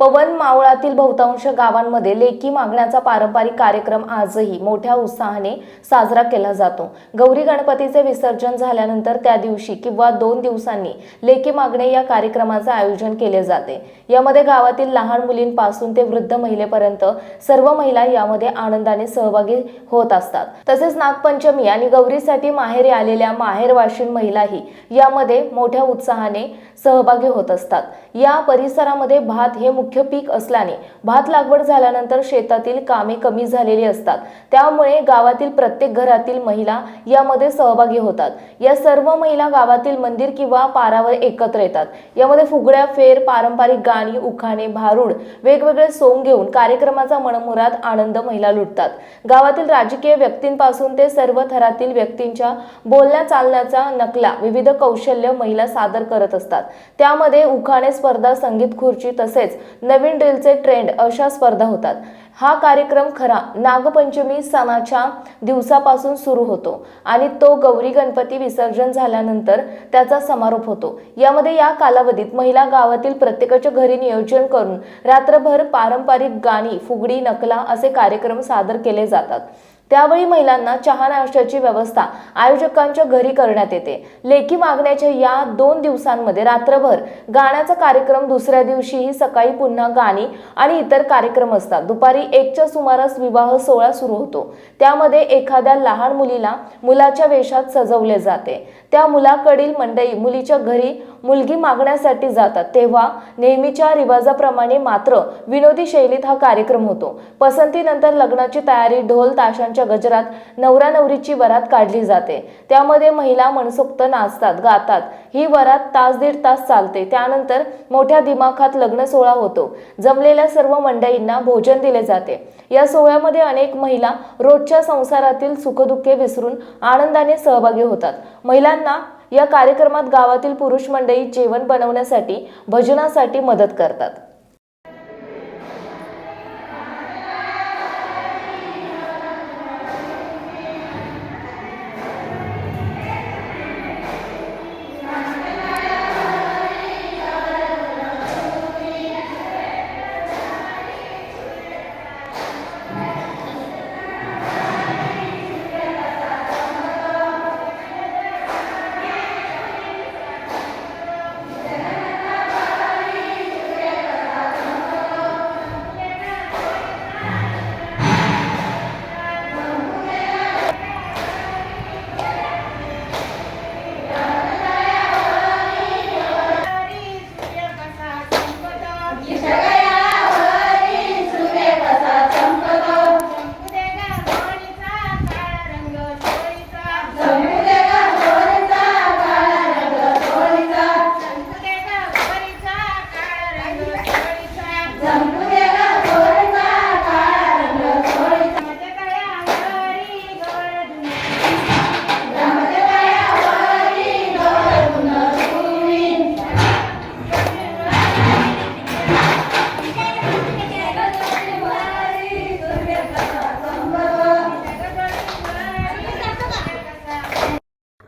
पवन मावळातील बहुतांश गावांमध्ये लेकी मागण्याचा पारंपरिक कार्यक्रम आजही मोठ्या उत्साहाने साजरा केला जातो. गौरी गणपतीचे विसर्जन झाल्यानंतर त्या दिवशी किंवा दोन दिवसांनी लेकी मागणे या कार्यक्रमाचे आयोजन केले जाते. यामध्ये गावातील लहान मुलींपासून ते वृद्ध महिलेपर्यंत सर्व महिला यामध्ये आनंदाने सहभागी होत असतात. तसेच नागपंचमी आणि गौरीसाठी माहेरी आलेल्या माहेरवाशीन महिलाही यामध्ये मोठ्या उत्साहाने सहभागी होत असतात. या परिसरामध्ये भात हे मुख्य पीक असल्याने भात लागवड झाल्यानंतर शेतातील कामे कमी झालेली असतात. त्यामुळे गावातील प्रत्येक घरातील महिला यामध्ये सहभागी होतात. या सर्व महिला गावातील मंदिर किंवा पारावर एकत्र येतात. यामध्ये फुगड्या फेर पारंपरिक गाणी उखाणे भारूड वेगवेगळे सोंग घेऊन कार्यक्रमाचा मनमुराद आनंद महिला लुटतात. गावातील राजकीय व्यक्तींपासून ते सर्व थरातील व्यक्तींच्या बोलण्या चालण्याचा नकला विविध कौशल्य महिला सादर करत असतात. त्यामध्ये उखाणे स्पर्धा संगीत खुर्ची तसेच नवीन ड्रिलचे ट्रेंड अशा स्पर्धा होतात. हा कार्यक्रम खरा नागपंचमी सणाच्या दिवसापासून सुरू होतो आणि तो गौरी गणपती विसर्जन झाल्यानंतर त्याचा समारोप होतो. यामध्ये या कालावधीत महिला गावातील प्रत्येकाच्या घरी नियोजन करून रात्रभर पारंपरिक गाणी फुगडी नकला असे कार्यक्रम सादर केले जातात. त्यावेळी महिलांना चहा नाश्त्याची व्यवस्था आयोजकांच्या घरी करण्यात येते. लेखी मागण्याच्या या दोन दिवसांमध्ये रात्रभर गाण्याचा कार्यक्रम दुसऱ्या दिवशीही सकाळी पुन्हा गाणी आणि इतर कार्यक्रम असतात. दुपारी एकच्या सुमारास विवाह सोहळा सुरू होतो. त्यामध्ये एखाद्या लहान मुलीला मुलाच्या वेशात सजवले जाते. त्या मुलाकडील मंडळी मुलीच्या घरी मुलगी मागण्यासाठी जातात तेव्हा नेहमीच्या रिवाजाप्रमाणे मात्र विनोदी शैलीत हा कार्यक्रम होतो. पसंतीनंतर लग्नाची तयारी ढोल ताशांच्या गजरात नवरा नवरीची वरात काढली जाते. त्यामध्ये महिला मनसोक्त नाचतात गातात. ही वरात तास दीड तास चालते. त्यानंतर मोठ्या दिमाखात लग्न सोहळा होतो. जमलेल्या सर्व मंडळींना भोजन दिले जाते. या सोहळ्यामध्ये अनेक महिला रोजच्या संसारातील सुखदुःखे विसरून आनंदाने सहभागी होतात. महिलांना या कार्यक्रमात गावातील पुरुष मंडळी जेवण बनवण्यासाठी भजनासाठी मदत करतात.